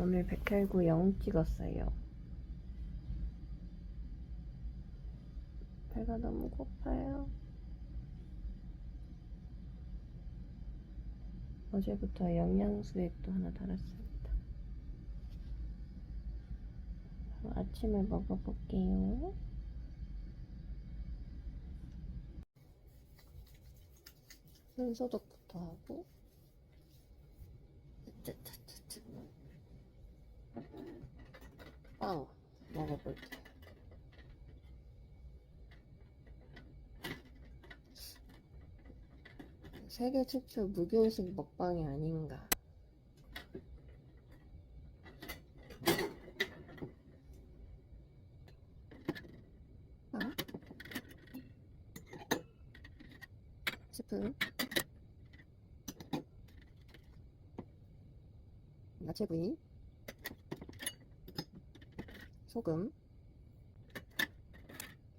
오늘 백혈구 영 찍었어요. 배가 너무 고파요. 어제부터 영양수액도 하나 달았습니다. 아침에 먹어볼게요. 손소독부터 하고 짜짜짜짜. 빵 먹어볼게요. 세계 최초 무균식 먹방이 아닌가. 빵. 스푼. 야채 부위. 소금.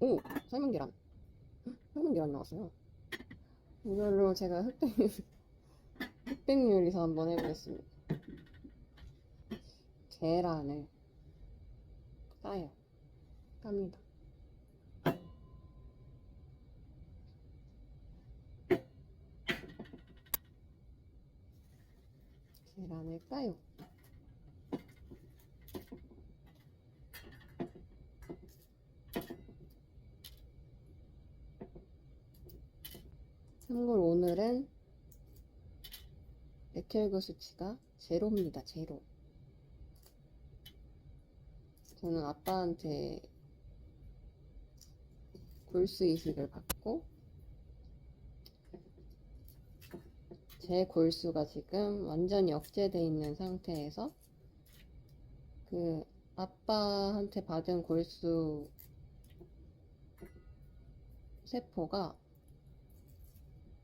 오! 삶은 계란. 헉, 삶은 계란 나왔어요. 이걸로 제가 흑백 흑백 요리사 한번 해보겠습니다. 계란을 까요. 깝니다. 계란을 까요. 참고로 오늘은 백혈구 수치가 제로입니다. 제로. 저는 아빠한테 골수 이식을 받고 제 골수가 지금 완전히 억제돼 있는 상태에서 그 아빠한테 받은 골수 세포가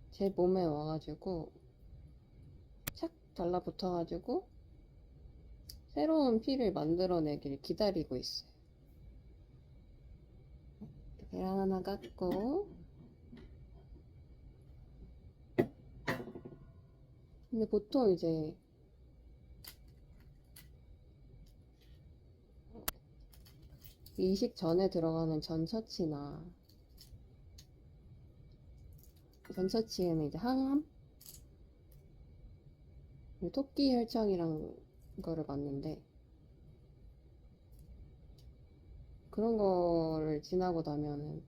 제 몸에 와가지고 착 달라붙어가지고 새로운 피를 만들어내길 기다리고 있어요. 계란 하나 깎고 근데 보통 이제 이식 전에 들어가는 전처치나 전처치에는 이제 항암? 토끼 혈청이랑 거를 봤는데 그런 거를 지나고 나면은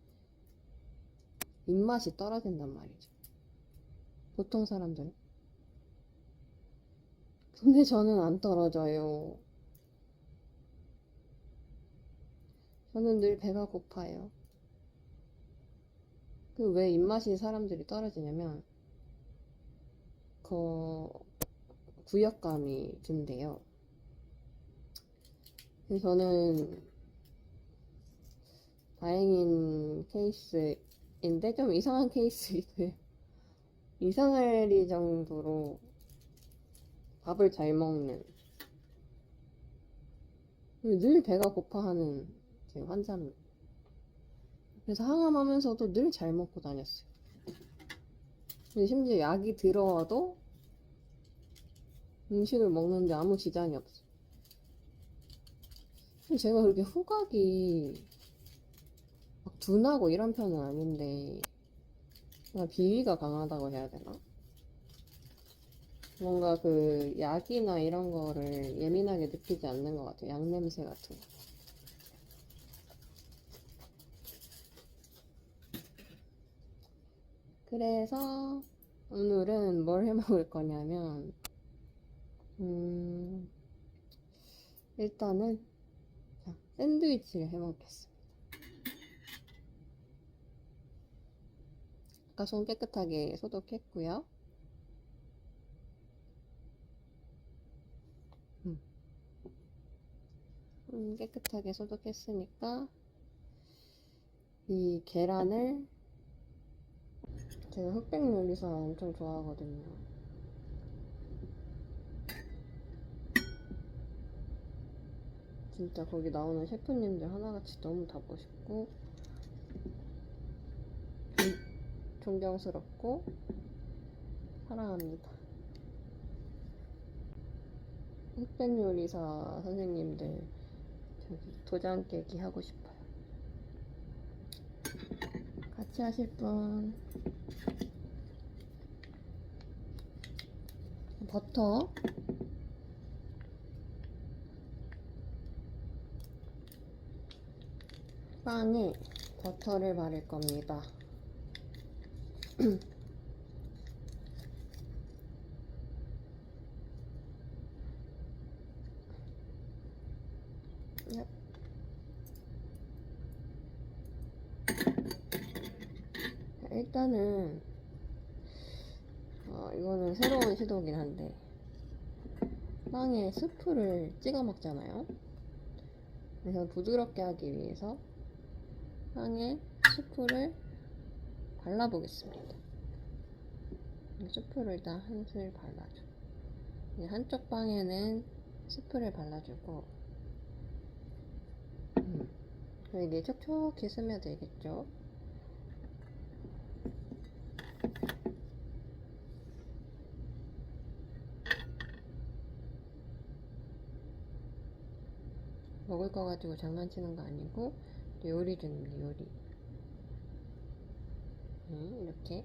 입맛이 떨어진단 말이죠. 보통 사람들은. 근데 저는 안 떨어져요. 저는 늘 배가 고파요. 그 왜 입맛이 사람들이 떨어지냐면 그 구역감이 든대요. 그래서 저는 다행인 케이스인데 좀 이상한 케이스이고요. 이상할 정도로 밥을 잘 먹는 늘 배가 고파하는 제 환자입니다. 그래서 항암하면서도 늘 잘 먹고 다녔어요. 심지어 약이 들어와도 음식을 먹는데 아무 지장이. 근데 제가 그렇게 후각이 막 둔하고 이런 편은 아닌데 비위가 강하다고 해야 되나? 뭔가 그 약이나 이런 거를 예민하게 느끼지 않는 것 같아요. 약 냄새 같은 거. 그래서 오늘은 뭘 해 먹을 거냐면, 음, 일단은, 자, 샌드위치를 해 먹겠습니다. 아까 손 깨끗하게 소독했고요. 음. 음, 깨끗하게 소독했으니까, 이 계란을 제가 흑백 요리사 엄청 좋아하거든요. 진짜 거기 나오는 셰프님들 하나같이 너무 다 멋있고 존, 존경스럽고 사랑합니다. 흑백 요리사 선생님들 저기 도장 깨기 하고 싶어요. 같이 하실 분 버터 빵에 버터를 바를 겁니다. 얍. 자, 일단은 어, 이거는 새로운 시도긴 한데 빵에 스프를 찍어 먹잖아요. 그래서 부드럽게 하기 위해서 빵에 스프를 발라보겠습니다. 이 스프를 일단 한술 발라줘. 한쪽 빵에는 스프를 발라주고 음, 이게 촉촉히 스며들겠죠. 먹을 거 가지고 장난치는 거 아니고 요리 중입니다 요리. 음, 이렇게.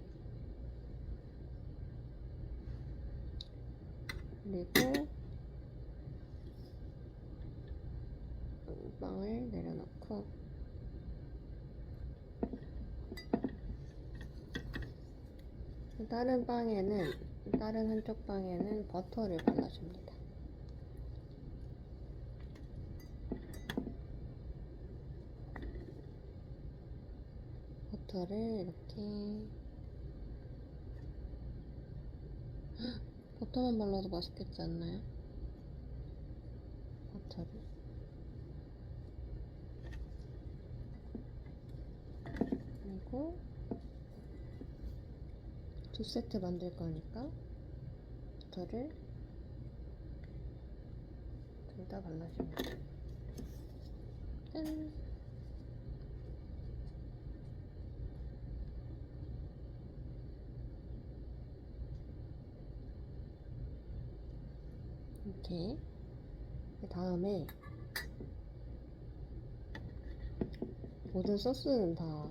그리고 빵을 내려놓고. 다른 빵에는 다른 한쪽 빵에는 버터를 발라줍니다. 버터를 이렇게 헉, 버터만 발라도 맛있겠지 않나요? 버터를 그리고 두 세트 만들 거니까 버터를 둘 다 발라줍니다. 짠! 이렇게 그 다음에 모든 소스는 다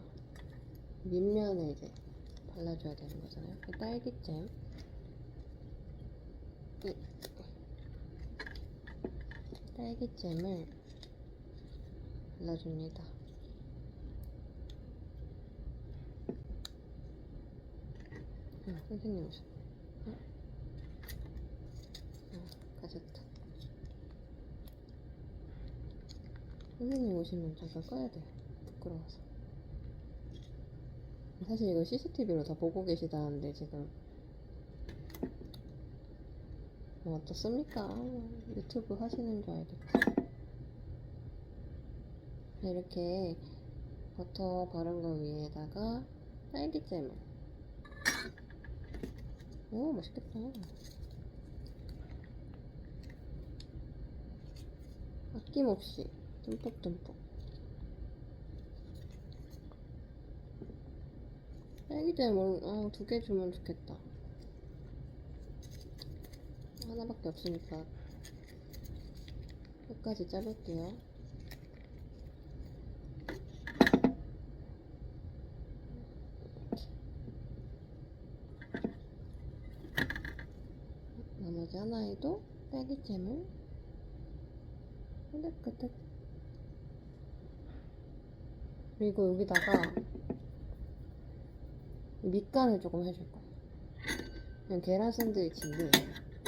밑면에 이제 발라줘야 되는 거잖아요. 그 딸기잼 이 딸기잼을 발라줍니다. 아, 선생님 오셨. 어? 어, 가졌다. 선생님 오시면 잠깐 꺼야 돼요. 부끄러워서. 사실 이거 CCTV로 다 보고 계시다는데 지금 뭐 어떻습니까? 유튜브 하시는 줄 알겠지. 이렇게 버터 바른 거 위에다가 딸기잼을 오 맛있겠다. 아낌없이 듬뿍듬뿍 딸기잼 어, 두개 주면 좋겠다. 하나밖에 없으니까 끝까지 자를게요. 나머지 하나에도 딸기잼을 끄덕끄덕 그리고 여기다가 밑간을 조금 해줄 거예요. 그냥 계란 샌드위치인데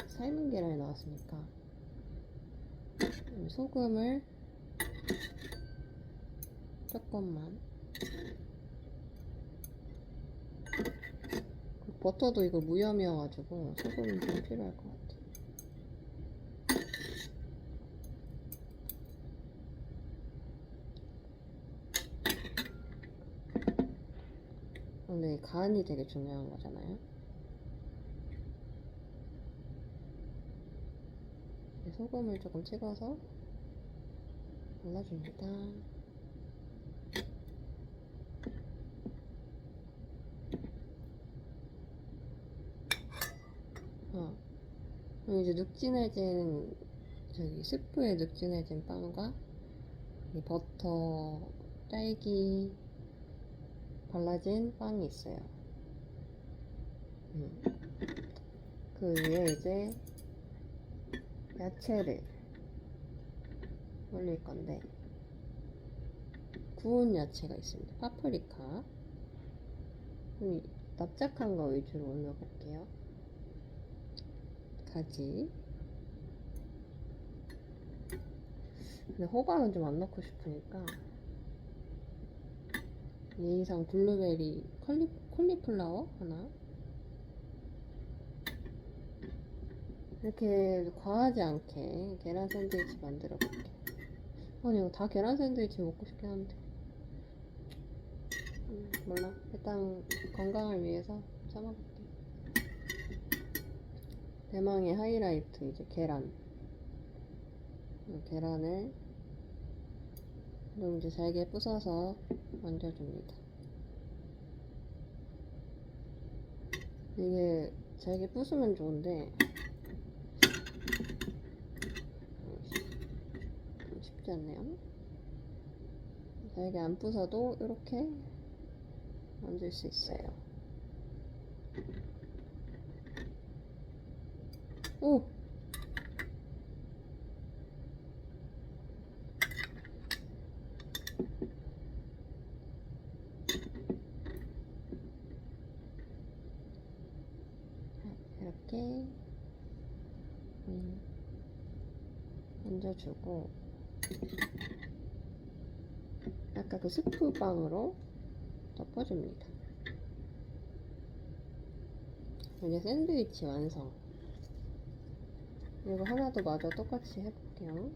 삶은 계란이 나왔으니까 소금을 조금만 버터도 이거 무염이어가지고 소금이 좀 필요할 것 같아. 근데 간이 되게 중요한 거잖아요. 네, 소금을 조금 찍어서 발라줍니다. 어. 그리고 이제 눅진해진 저기 스프에 눅진해진 빵과 이 버터, 딸기 발라진 빵이 있어요. 음. 그 위에 이제 야채를 올릴 건데 구운 야채가 있습니다. 파프리카. 좀 납작한 거 위주로 올려볼게요. 가지. 근데 호박은 좀 안 넣고 싶으니까 예의상 블루베리 컬리, 콜리플라워 하나? 이렇게 과하지 않게 계란 샌드위치 만들어 볼게요. 아니 이거 다 계란 샌드위치 먹고 싶긴 한데. 음, 몰라. 일단 건강을 위해서 참아볼게 대망의 하이라이트 이제 계란. 이 계란을 좀 이제 잘게 부숴서 얹어줍니다. 이게 잘게 부수면 좋은데 좀 쉽지 않네요. 잘게 안 부숴도 이렇게 얹을 수 있어요. 오! 이렇게 음, 얹어주고 아까 그 스프빵으로 덮어줍니다. 이제 샌드위치 완성. 이거 하나도 마저 똑같이 해볼게요.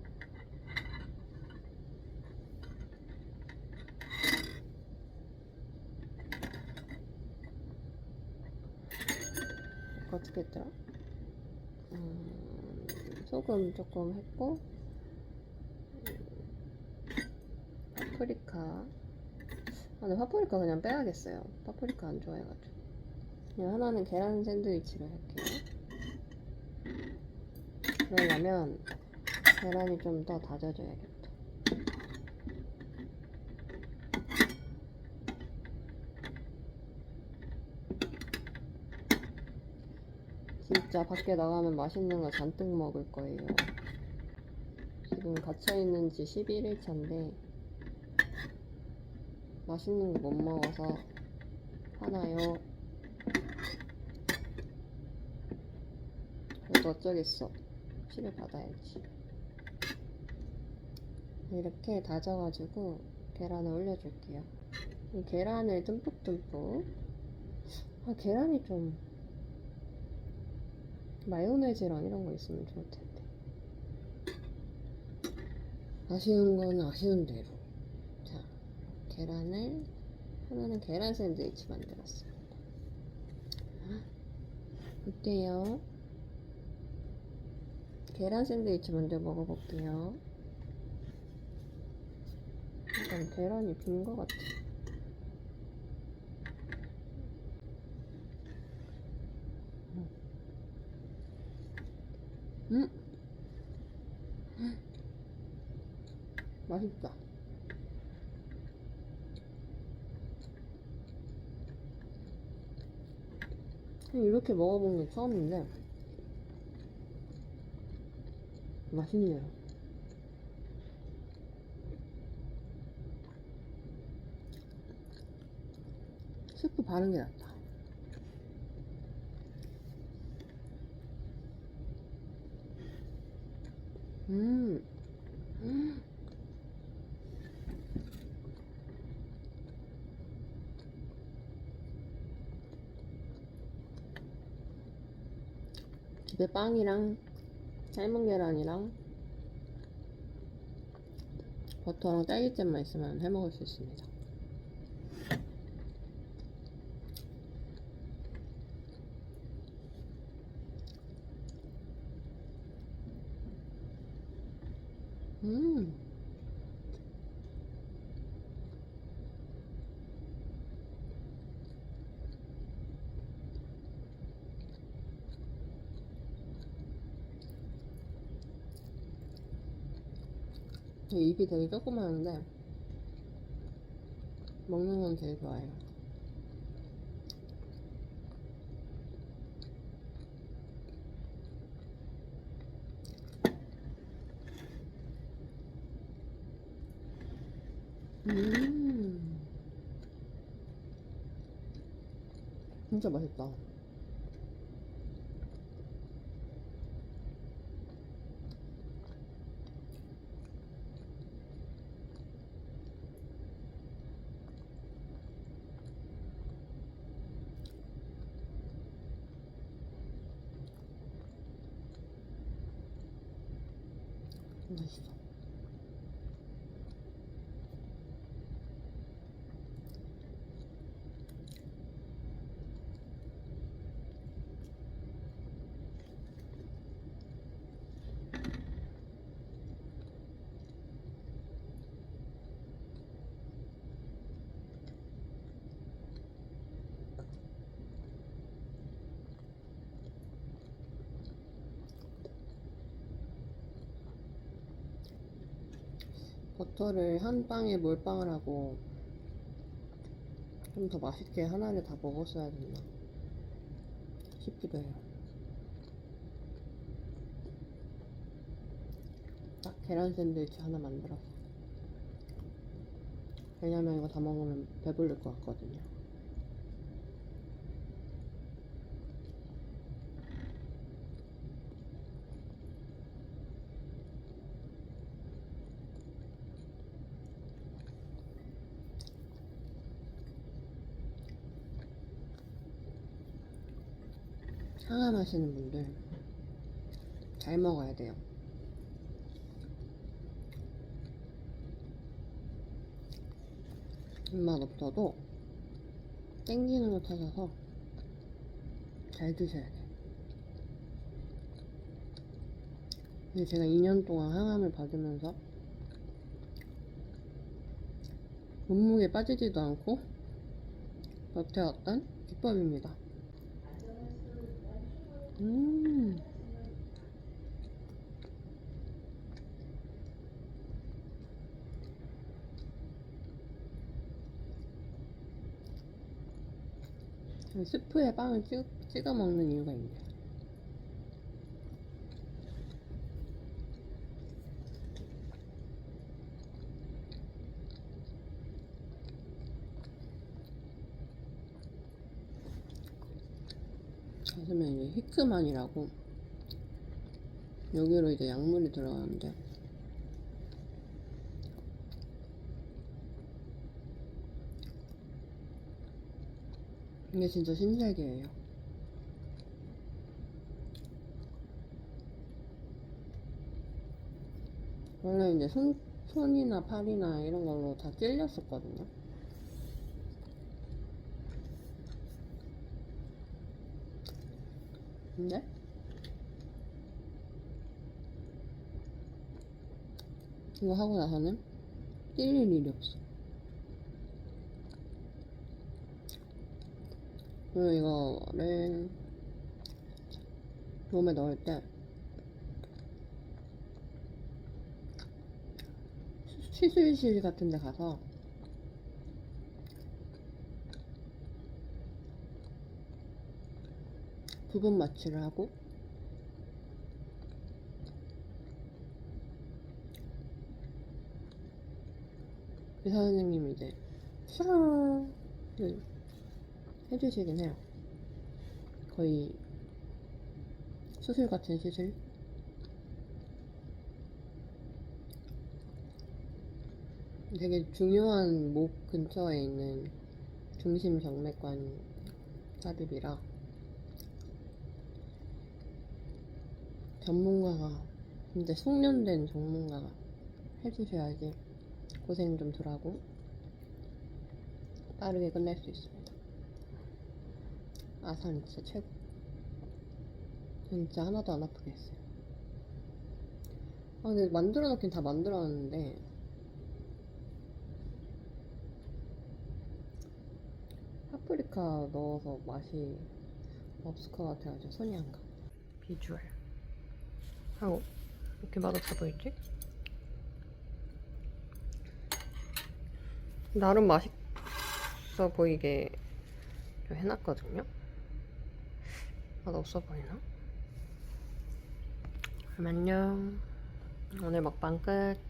어떻게 했더라? 음, 소금 조금 했고 파프리카. 아 근데 파프리카 그냥 빼야겠어요. 파프리카 안 좋아해가지고. 그냥 하나는 계란 샌드위치를 할게요. 그러려면 계란이 좀 더 다져져야겠다. 진짜 밖에 나가면 맛있는 거 잔뜩 먹을 거예요. 지금 갇혀있는 지 11일차인데 맛있는 거 못 먹어서 하나요. 그래도 어쩌겠어. 치료 받아야지. 이렇게 다져가지고 계란을 올려줄게요. 이 계란을 듬뿍듬뿍. 아, 계란이 좀 마요네즈랑 이런 거 있으면 좋을 텐데. 아쉬운 건 아쉬운 대로. 자, 계란을, 하나는 계란 샌드위치 만들었습니다. 어때요? 계란 샌드위치 먼저 먹어볼게요. 약간 계란이 빈 것 같아. 음! 맛있다. 이렇게 먹어본 게 처음인데 맛있네요. 스프 바른 게 낫다. 음. 음. 집에 빵이랑 삶은 계란이랑 버터랑 딸기잼만 있으면 해 먹을 수 있습니다. 음. 입이 되게 조그마한데 먹는 건 되게 좋아해요. 음, 진짜 맛있다. 맛있어. 버터를 한 빵에 몰빵을 하고 좀 더 맛있게 하나를 다 먹었어야 됐나 싶기도 해요. 딱 계란 샌드위치 하나 만들어서. 왜냐면 이거 다 먹으면 배부를 것 같거든요. 상암하시는 분들 잘 먹어야 돼요. 입맛 없어도 땡기는 거 찾아서 잘 드셔야 돼요. 근데 제가 2년 동안 항암을 받으면서 몸무게 빠지지도 않고 버텨왔던 비법입니다. 음. 스프에 빵을 찍, 찍어 먹는 이유가 있네요. 가슴에 이제 히크만이라고 여기로 이제 약물이 들어가는데 이게 진짜 신세계예요. 원래 이제 손, 손이나 팔이나 이런 걸로 다 찔렸었거든요. 근데 이거 하고 나서는 찔릴 일이 없어. 그리고 이거를 몸에 넣을 때 시술실 같은 데 가서 부분 마취를 하고 의사 선생님이 이제 샤를 해주시긴 해요. 거의 수술 같은 시술. 되게 중요한 목 근처에 있는 중심 정맥관 사들이라 전문가가 진짜 숙련된 전문가가 해주셔야지 고생 좀 덜하고 빠르게 끝낼 수 있습니다. 아산 진짜 최고. 진짜 하나도 안 아프게 했어요. 아, 근데 만들어 놓긴 다 만들어 놨는데 파프리카 넣어서 맛이 없을 것 같아가지고 손이 안 가. 비주얼. 하고 이렇게 맛없어 보이지? 나름 맛있어 보이게 좀 해놨거든요? 맛없어 보이나? 안녕 오늘 먹방 끝